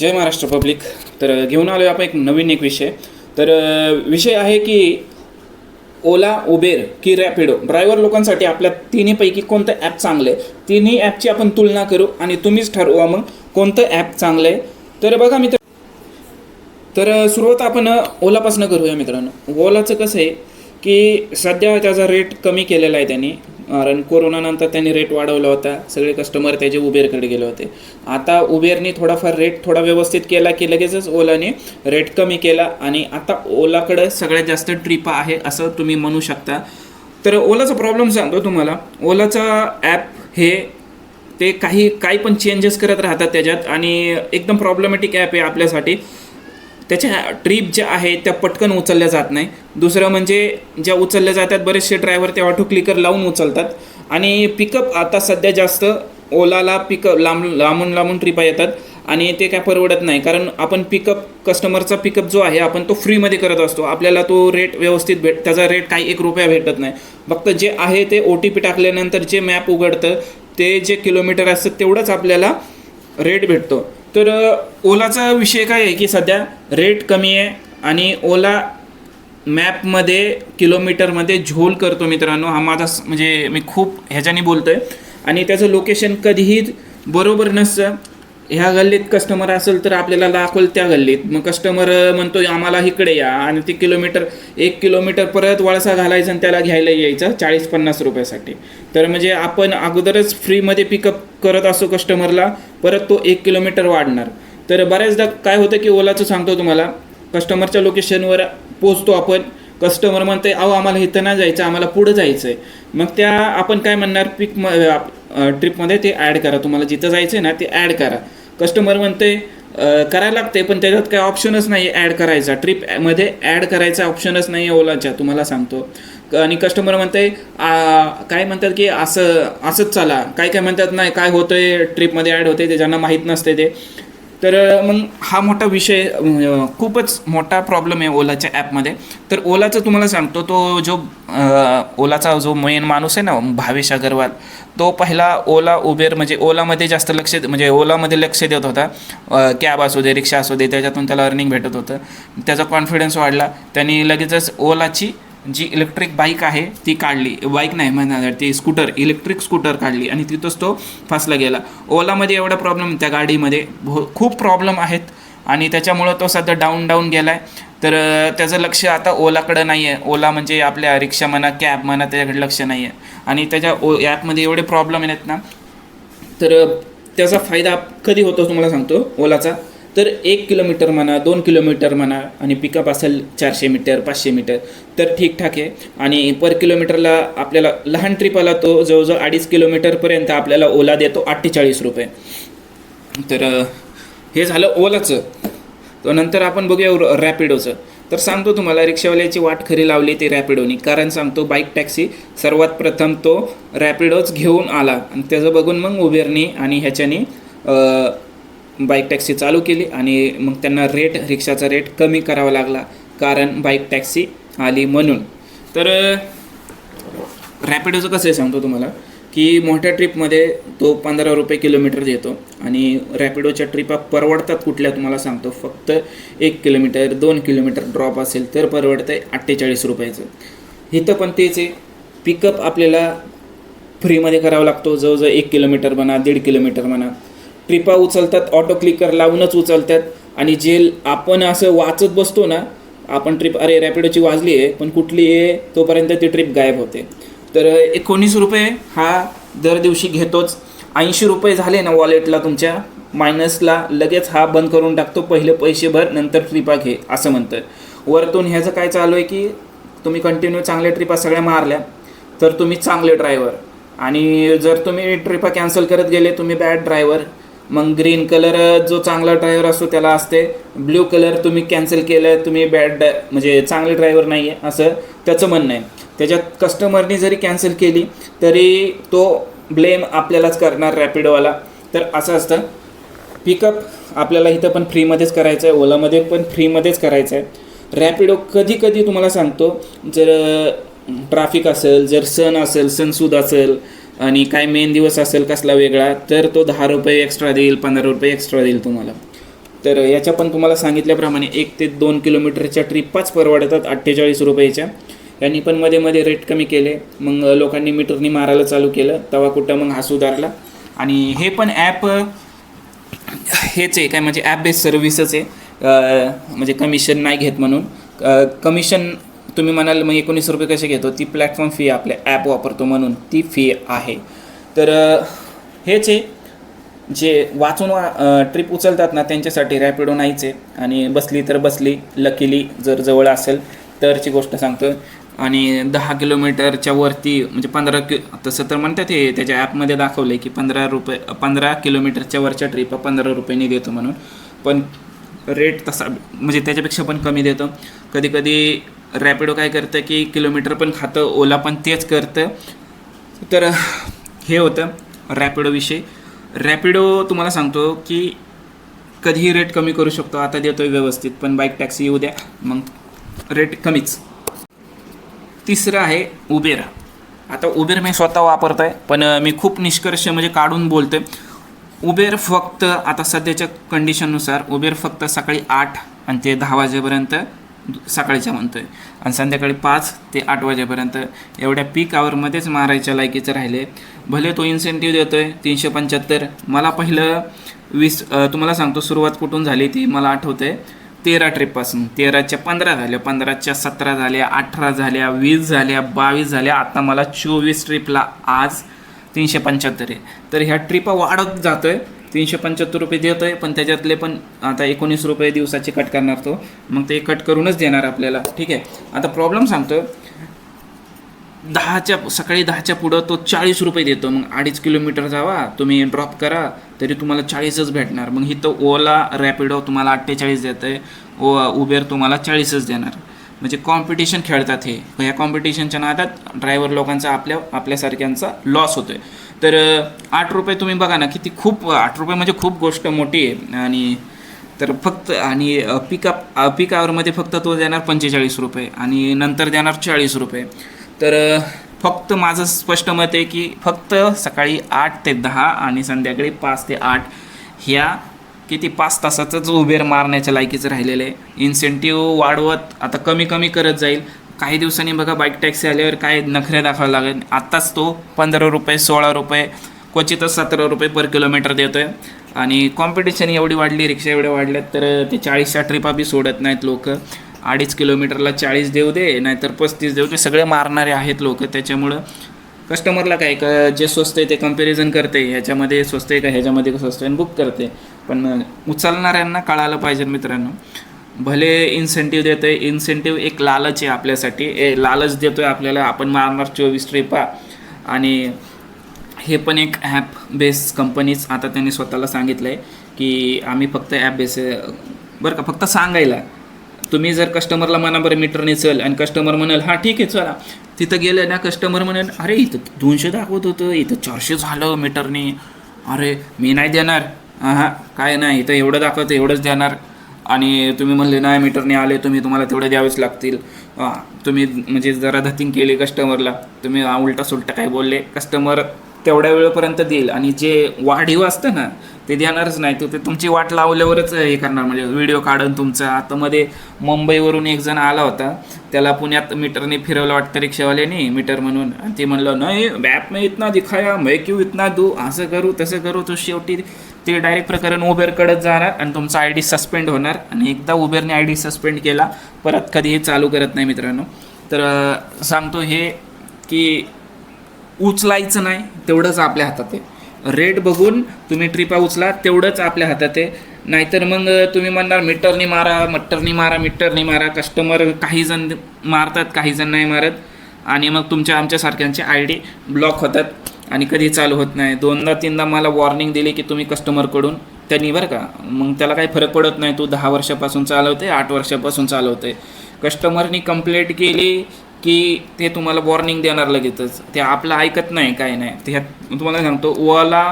जय Maharashtra public. तर घेऊन आलो आपण एक नवीन एक विषय. तर विषय आहे की ओला उबेर की रॅपिडो ड्रायव्हर लोकांसाठी आपल्या तिन्हीपैकी कोणतं ॲप चांगलं आहे तिन्ही ॲपची आपण तुलना करू आणि तुम्हीच ठरवा मग कोणतं ॲप चांगलं आहे तर बघा मित्र तर सुरुवात आपण ओलापासनं ओलापासून करूया मित्रांनो. ओलाचं कसं आहे की सध्या त्याचा रेट कमी केलेला आहे त्यांनी. कारण कोरोनानंतर त्यांनी रेट वाढवला होता. सगळे कस्टमर त्याचे उबेरकडे गेले होते. आता उबेरने थोडाफार रेट थोडा व्यवस्थित केला की लगेचच ओलाने रेट कमी केला आणि आता ओलाकडं सगळ्यात जास्त ट्रिपा आहे असं तुम्ही म्हणू शकता. तर ओलाचा प्रॉब्लेम सांगतो तुम्हाला. ओलाचा ॲप हे ते काही काही पण चेंजेस करत राहतात त्याच्यात आणि एकदम प्रॉब्लेमॅटिक ॲप आहे आपल्यासाठी. त्याच्या ट्रीप ज्या आहेत त्या पटकन उचलल्या जात नाही. दुसरं म्हणजे ज्या उचलल्या जातात बरेचसे ड्रायव्हर ते ऑटो क्लिकर लावून उचलतात. आणि पिकअप आता सध्या जास्त ओलाला पिकअप लांब लांबून लांबून ट्रिपा येतात. आणि ते काय परवडत नाही. कारण आपण पिकअप कस्टमरचा पिकअप जो आहे आपण तो फ्रीमध्ये करत असतो. आपल्याला तो रेट व्यवस्थित भेट त्याचा रेट काही एक रुपया भेटत नाही. फक्त जे आहे ते ओ टी पी टाकल्यानंतर जे मॅप उघडतं ते जे किलोमीटर असतं तेवढंच आपल्याला रेट भेटतो. तर ओलाचा विषय काय आहे की सध्या रेट कमी आहे आणि ओला मॅपमध्ये किलोमीटरमध्ये झोल करतो मित्रांनो. हा माझा म्हणजे मी खूप ह्याच्याने बोलतो आहे आणि त्याचं लोकेशन कधीही बरोबर नसतं. ह्या गल्लीत कस्टमर असेल तर आपल्याला दाखवल त्या गल्लीत. मग कस्टमर म्हणतो आम्हाला इकडे या. आणि ते किलोमीटर एक किलोमीटर परत वळसा घालायचा आणि त्याला घ्यायला यायचं चाळीस पन्नास रुपयासाठी. तर म्हणजे आपण अगोदरच फ्रीमध्ये पिकअप करत असो कस्टमरला परत तो एक किलोमीटर वाढणार. तर बऱ्याचदा काय होतं की ओलाचं सांगतो तुम्हाला कस्टमरच्या लोकेशनवर पोचतो आपण. कस्टमर म्हणते अहो आम्हाला इथं नाही जायचं आम्हाला पुढं जायचं आहे मग त्या आपण काय म्हणणार? पिक म ट्रिपमध्ये ते ॲड करा. तुम्हाला जिथं जायचं आहे ना ते ॲड करा. कस्टमर म्हणते करायला लागते पण त्याच्यात काय ऑप्शनच नाही आहे ॲड करायचा ट्रिपमध्ये ॲड करायचा ऑप्शनच नाही आहे ओलाच्या तुम्हाला सांगतो. आणि कस्टमर म्हणते काय म्हणतात की असं असंच चला. काय काय म्हणतात नाही काय होतं आहे ट्रिपमध्ये ॲड होते ते ज्यांना माहीत नसते ते. तर मग हा मोठा विषय म्हणजे, खूपच मोठा प्रॉब्लेम आहे ओलाच्या ॲपमध्ये तर ओलाचं तुम्हाला सांगतो तो जो ओलाचा जो मेन माणूस आहे ना भावेश अगरवाल तो पहिला ओला उबेर म्हणजे ओलामध्ये जास्त लक्ष म्हणजे ओलामध्ये लक्ष देत होता. कॅब असू दे रिक्षा असू दे त्याच्यातून त्याला अर्निंग भेटत होतं. त्याचा कॉन्फिडन्स वाढला. त्यांनी लगेचच ओलाची जी इलेक्ट्रिक बाईक आहे ती काढली. बाईक नाही म्हणणार ती स्कूटर इलेक्ट्रिक स्कूटर काढली आणि तिथंच तो फसला गेला. ओलामध्ये एवढा प्रॉब्लेम त्या गाडीमध्ये भो खूप प्रॉब्लेम आहेत आणि त्याच्यामुळं तो सध्या डाऊन डाऊन गेला आहे तर त्याचं लक्ष आता ओलाकडं नाही आहे ओला म्हणजे आपल्या रिक्षा म्हणा कॅब म्हणा त्याच्याकडे लक्ष नाही आहे आणि त्याच्या ओ ॲपमध्ये एवढे प्रॉब्लेम आहेत ना तर त्याचा फायदा कधी होतो तुम्हाला सांगतो? ओलाचा? तर एक किलोमीटर म्हणा दोन किलोमीटर म्हणा आणि पिकअप असेल चारशे मीटर पाचशे मीटर तर ठीकठाक आहे. आणि पर किलोमीटरला आपल्याला लहान ट्रिपाला तो जवळजवळ अडीच किलोमीटरपर्यंत आपल्याला ओला देतो अठ्ठेचाळीस रुपये. तर हे झालं ओलाचं. तर नंतर आपण बघूया र- रॅपिडोचं. तर सांगतो तुम्हाला रिक्षावाल्याची वाट खरी लावली ती रॅपिडोनी. कारण सांगतो बाईक टॅक्सी सर्वात प्रथम तो रॅपिडोच घेऊन आला. आणि त्याचं बघून मग उबेरनी आणि ह्याच्यानी बाईक टॅक्सी चालू केली आणि मग त्यांना रेट रिक्षाचा रेट कमी करावा लागला. कारण बाईक टॅक्सी आली म्हणून. तर रॅपिडोचं कसं आहे सांगतो तुम्हाला की मोठ्या ट्रिपमध्ये तो पंधरा रुपये किलोमीटर देतो आणि रॅपिडोच्या ट्रिपा परवडतात कुठल्या तुम्हाला सांगतो. फक्त एक किलोमीटर दोन किलोमीटर ड्रॉप असेल तर परवडतं आहे अठ्ठेचाळीस रुपयाचं. इथं पण तेच आहे. पिकअप आपल्याला फ्रीमध्ये करावा लागतो. जवळजवळ एक किलोमीटर म्हणा दीड किलोमीटर म्हणा. ट्रिपा उचलतात ऑटो क्लिकर लावूनच उचलतात. आणि जे आपण असं वाचत बसतो ना आपण ट्रिप अरे रॅपिडोची वाजली आहे पण कुठली आहे तोपर्यंत ती ट्रिप गायब होते. तर एकोणीस रुपये हा दर दिवशी घेतोच. ऐंशी रुपये झाले ना वॉलेटला तुमच्या मायनसला लगेच हा बंद करून टाकतो पहिले पैसे भर नंतर ट्रिपा घे असं म्हणतं वरतून ह्याचं काय चालू आहे की तुम्ही कंटिन्यू चांगल्या ट्रिपा सगळ्या मारल्या तर तुम्ही चांगले ड्रायव्हर आणि जर तुम्ही ट्रिपा कॅन्सल करत गेले तुम्ही बॅड ड्रायव्हर मग ग्रीन कलर जो चांगला ड्रायव्हर असतो त्याला असते. ब्ल्यू कलर तुम्ही कॅन्सल केलं तुम्ही बॅड म्हणजे चांगले ड्रायव्हर नाही आहे असं त्याचं म्हणणं आहे. त्याच्यात कस्टमरनी जरी कॅन्सल केली तरी तो ब्लेम आपल्यालाच करणार रॅपिडोवाला तर असं असतं. पिकअप आपल्याला इथं पण फ्रीमध्येच करायचं आहे ओलामध्ये पण फ्रीमध्येच करायचं आहे रॅपिडो कधी कधी तुम्हाला सांगतो जर ट्राफिक असेल जर सण असेल सणसूद असेल आणि काय मेन दिवस असेल कसला वेगळा तर तो दहा रुपये एक्स्ट्रा देईल पंधरा रुपये एक्स्ट्रा देईल तुम्हाला. तर याच्या पण तुम्हाला सांगितल्याप्रमाणे एक ते दोन किलोमीटरच्या ट्रिपाच परवडतात अठ्ठेचाळीस रुपयेच्या. यांनी पण मध्ये मध्ये रेट कमी केले. मग लोकांनी मीटरनी मारायला चालू केलं. तेव्हा कुठं मग हा सुधारला आणि हे पण ॲप हेच आहे काय म्हणजे ॲप बेस्ड सर्व्हिसच आहे म्हणजे कमिशन नाही घेत म्हणून. कमिशन तुम्ही म्हणाल मग एकोणीस रुपये कसे घेतो? ती प्लॅटफॉर्म फी आपल्या ॲप वापरतो म्हणून ती फी आहे. तर हेच आहे. जे वाचून वा ट्रिप उचलतात ना त्यांच्यासाठी रॅपिडो नाहीच आहे. आणि बसली तर बसली लकीली जर जवळ असेल तरची गोष्ट सांगतो. आणि दहा किलोमीटरच्या वरती म्हणजे पंधरा कि तसं तर म्हणतात हे त्याच्या ॲपमध्ये दाखवलं आहे की पंधरा रुपये पंधरा किलोमीटरच्या वरच्या ट्रिप पंधरा रुपयांनी देतो म्हणून. पण रेट तसा म्हणजे त्याच्यापेक्षा पण कमी देतो. कधी कधी रॅपिडो काय करतं की किलोमीटर पण खातं ओला पण तेच करतं. तर हे होतं रॅपिडोविषयी रॅपिडो तुम्हाला सांगतो की कधीही रेट कमी करू शकतो. आता देतोय व्यवस्थित पण बाईक टॅक्सी येऊ द्या. मग रेट कमीच. तिसरं आहे उबेर. आता उबेर मी स्वतः वापरतो आहे पण मी खूप निष्कर्ष म्हणजे काढून बोलतो आहे उबेर फक्त आता सध्याच्या कंडिशननुसार उबेर फक्त सकाळी आठ आणि ते दहा वाजेपर्यंत सकाळीच्या म्हणतोय. आणि संध्याकाळी पाच ते आठ वाजेपर्यंत एवढ्या पीक आवरमध्येच मारायच्या लायकीचं राहिले. भले तो इन्सेंटिव्ह देतोय तीनशे पंच्याहत्तर. मला पहिलं वीस तुम्हाला सांगतो सुरुवात कुठून झाली ती मला आठवते तेरा ट्रिपपासून तेराच्या पंधरा झाल्या पंधराच्या सतरा झाल्या अठरा झाल्या वीस झाल्या बावीस झाल्या. आता मला चोवीस ट्रिपला आज तीनशे पंच्याहत्तर आहे. तर ह्या ट्रिपा वाढत जातोय. तीनशे पंच्याहत्तर रुपये देतोय पण त्याच्यातले पण आता एकोणीस रुपये दिवसाचे कट करणार तो. मग ते कट करूनच देणार आपल्याला. ठीक आहे? आता प्रॉब्लेम सांगतो दहाच्या सकाळी दहाच्या पुढं तो चाळीस रुपये देतो. मग अडीच किलोमीटर जावा तुम्ही ड्रॉप करा तरी तुम्हाला चाळीसच भेटणार. मग इथं ओला रॅपिडो तुम्हाला अठ्ठेचाळीस देतं आहे ओ उबेर तुम्हाला चाळीसच देणार. म्हणजे कॉम्पिटिशन खेळतात हे. ह्या कॉम्पिटिशनच्या नादात ड्रायव्हर लोकांचा आपल्या आपल्यासारख्यांचा लॉस होतो आहे तर आठ रुपये तुम्ही बघा ना किती खूप आठ रुपये म्हणजे खूप गोष्ट मोठी आहे. आणि तर फक्त आणि पिकअप पिक आवरमध्ये फक्त तो देणार पंचेचाळीस रुपये आणि नंतर देणार चाळीस रुपये. तर फक्त माझं स्पष्ट मत आहे की फक्त सकाळी आठ ते दहा आणि संध्याकाळी पाच ते आठ ह्या किती पाच तासाचंच उबेर मारण्याच्या लायकीचं राहिलेलं आहे. इन्सेंटिव्ह वाढवत आता कमी कमी करत जाईल. काही दिवसांनी बघा बाईक टॅक्सी आल्यावर काय नखरे दाखवायला लागेल. आत्ताच तो पंधरा रुपये सोळा रुपये क्वचितच सतरा रुपये पर किलोमीटर देतो आहे आणि कॉम्पिटिशन एवढी वाढली रिक्षा एवढ्या वाढल्यात तर ते चाळीसच्या ट्रिपा बी सोडत नाहीत लोक. अडीच किलोमीटरला चाळीस देऊ दे नाहीतर पस्तीस देऊ दे सगळे मारणारे आहेत लोक त्याच्यामुळं. कस्टमरला काय का जे स्वस्त आहे ते कंपॅरिझन करते ह्याच्यामध्ये स्वस्त आहे का ह्याच्यामध्ये स्वस्त आहे आणि बुक करते. पण उचलणाऱ्यांना कळालं पाहिजे मित्रांनो. भले इन्सेंटिव्ह देतो आहे इन्सेंटिव्ह एक लालच आहे आपल्यासाठी. ए लालच देतो आहे आपल्याला. आपण मारणार चोवीस ट्रिपा. आणि हे पण एक ॲप बेस कंपनीच आता त्यांनी स्वतःला सांगितलं आहे की आम्ही फक्त ॲप बेस बरं का फक्त सांगायला. तुम्ही जर कस्टमरला म्हणा बरं मीटरने चल. आणि कस्टमर म्हणाल हां ठीक आहे चला. तिथं गेलं ना कस्टमर म्हणेल अरे इथं दोनशे दाखवत होतं. इथं चारशे झालं मीटरने अरे मी नाही देणार. हां काय नाही इथं एवढं दाखवतं एवढंच देणार. आणि तुम्ही म्हणले नाही मीटरने आले तुम्ही तुम्हाला तेवढे द्यावेच लागतील. तुम्ही म्हणजे जरा धतिंग केली कस्टमरला तुम्ही उलटा सुलटा काय बोलले? कस्टमर तेवढ्या वेळेपर्यंत देईल. आणि जे वाढीव असतं ना ते देणारच नाही. ते तुमची वाट लावल्यावरच हे करणार. म्हणजे व्हिडिओ काढून तुमचा. आता मध्ये मुंबईवरून एक जण आला होता. त्याला पुण्यात मीटरने फिरवलं वाटतं रिक्षावाल्याने मीटर म्हणून. आणि ते म्हणलं नाही मॅप मी इतना दिखाया मैं क्यू इतना दू? असं करू तसं करू तो शेवटी ते डायरेक्ट प्रकरण उबेरकडंच जाणार आणि तुमचा आय डी सस्पेंड होणार. आणि एकदा उबेरने आय डी सस्पेंड केला परत कधीही चालू करत नाही मित्रांनो. तर सांगतो हे की उचलायचं नाही तेवढंच आपल्या हातात आहे. रेट बघून तुम्ही ट्रिपा उचला तेवढंच आपल्या हातात आहे. नाहीतर मग तुम्ही म्हणणार मीटरनी मारा मट्टरनी मारा मीटरनी मारा. कस्टमर काही जण मारतात काही जण नाही मारत. आणि मग तुमच्या आमच्यासारख्यांचे आय डी ब्लॉक होतात. आणि कधी चालू होत नाही. दोनदा तीनदा मला वॉर्निंग दिली की तुम्ही कस्टमरकडून त्यांनी बरं का मग त्याला काही फरक पडत नाही. तू दहा वर्षापासून चालवते आठ वर्षापासून चालवते. कस्टमरनी कंप्लेंट केली की ते तुम्हाला वॉर्निंग देणार लगेचच. ते आपलं ऐकत नाही काय नाही. ते ह्यात तुम्हाला सांगतो ओला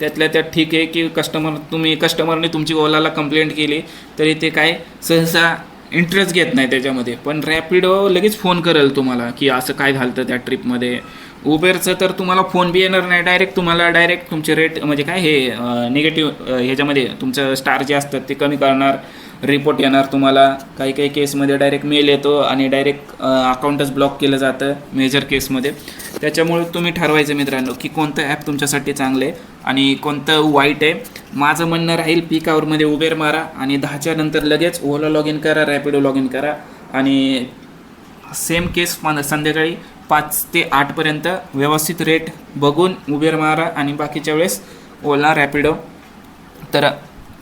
त्यातल्या त्यात ठीक आहे की कस्टमर तुम्ही कस्टमरने तुमची ओलाला कंप्लेंट केली तरी ते काय सहसा इंटरेस्ट घेत नाही त्याच्यामध्ये. पण रॅपिडो लगेच फोन करेल तुम्हाला की असं काय घालतं त्या ट्रिपमध्ये उबेरचं तर तुम्हाला फोन बी येणार नाही. डायरेक्ट तुम्हाला डायरेक्ट तुमचे रेट म्हणजे काय हे निगेटिव्ह ह्याच्यामध्ये तुमचं स्टार जे असतात ते कमी करणार. रिपोर्ट येणार तुम्हाला. काही काही केसमध्ये डायरेक्ट मेल येतो आणि डायरेक्ट अकाउंटच ब्लॉक केलं जातं मेजर केसमध्ये त्याच्यामुळे तुम्ही ठरवायचं मित्रांनो की कोणतं ॲप तुमच्यासाठी चांगलं आहे आणि कोणतं वाईट आहे. माझं म्हणणं राहील पीक आवरमध्ये उबेर मारा आणि दहाच्या नंतर लगेच ओला लॉग इन करा रॅपिडो लॉग इन करा आणि सेम केस पण संध्याकाळी पाच ते आठपर्यंत व्यवस्थित रेट बघून उबेर मारा आणि बाकीच्या वेळेस ओला रॅपिडो. तर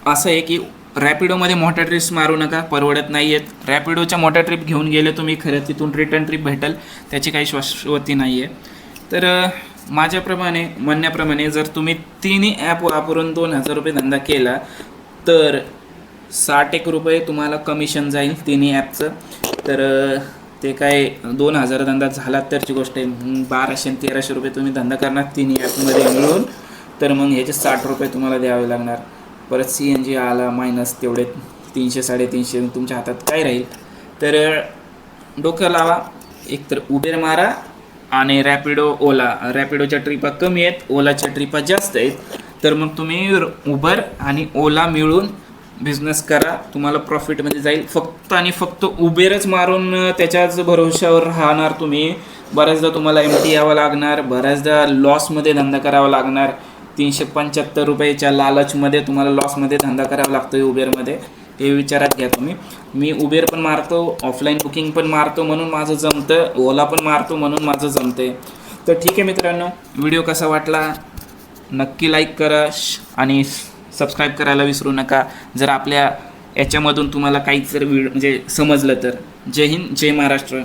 असं आहे की रॅपिडोमध्ये मोठ्या ट्रिप्स मारू नका परवडत नाही आहेत रॅपिडोच्या मोठ्या ट्रिप घेऊन गेले तुम्ही खरं तिथून रिटर्न ट्रिप भेटेल त्याची काही शाश्वती नाही आहे तर माझ्याप्रमाणे म्हणण्याप्रमाणे जर तुम्ही तिन्ही ॲप वापरून दोन हजार रुपये धंदा केला तर साठ एक रुपये तुम्हाला कमिशन जाईल तिन्ही ॲपचं तर ते काय दोन हजार धंदा झाला तरची गोष्ट आहे. मग बाराशे आणि तेराशे रुपये तुम्ही धंदा करणार तिन्ही ॲपमध्ये मिळून तर मग ह्याचे साठ रुपये तुम्हाला द्यावे लागणार. परत सी एन जी आला मायनस तेवढे तीनशे साडेतीनशे तुमच्या हातात काय राहील? तर डोकं लावा. एकतर उबेर मारा आणि रॅपिडो ओला रॅपिडोच्या ट्रिपा कमी आहेत ओलाच्या ट्रिपा जास्त आहेत. तर मग तुम्ही उबर आणि ओला मिळून बिझनेस करा तुम्हाला प्रॉफिटमध्ये जाईल. फक्त आणि फक्त उबेरच मारून त्याच्याच भरोश्यावर राहणार तुम्ही. बऱ्याचदा तुम्हाला एम टी यावं लागणार बऱ्याचदा लॉसमध्ये धंदा करावा लागणार. तीनशे पंच्याहत्तर रुपयाच्या लालचमध्ये तुम्हाला लॉसमध्ये धंदा करावा लागतो उबेरमध्ये. ते विचारात घ्या तुम्ही. मी उबेर पण मारतो ऑफलाईन बुकिंग पण मारतो म्हणून माझं जमतं ओला पण मारतो म्हणून माझं जमतं तर ठीक आहे मित्रांनो व्हिडिओ कसा वाटला? नक्की लाईक करा श- आणि सबस्क्राईब करायला विसरू नका. जर आपल्या याच्यामधून तुम्हाला काहीच जर व्हिडिओ म्हणजे समजलं तर. जय हिंद जय महाराष्ट्र.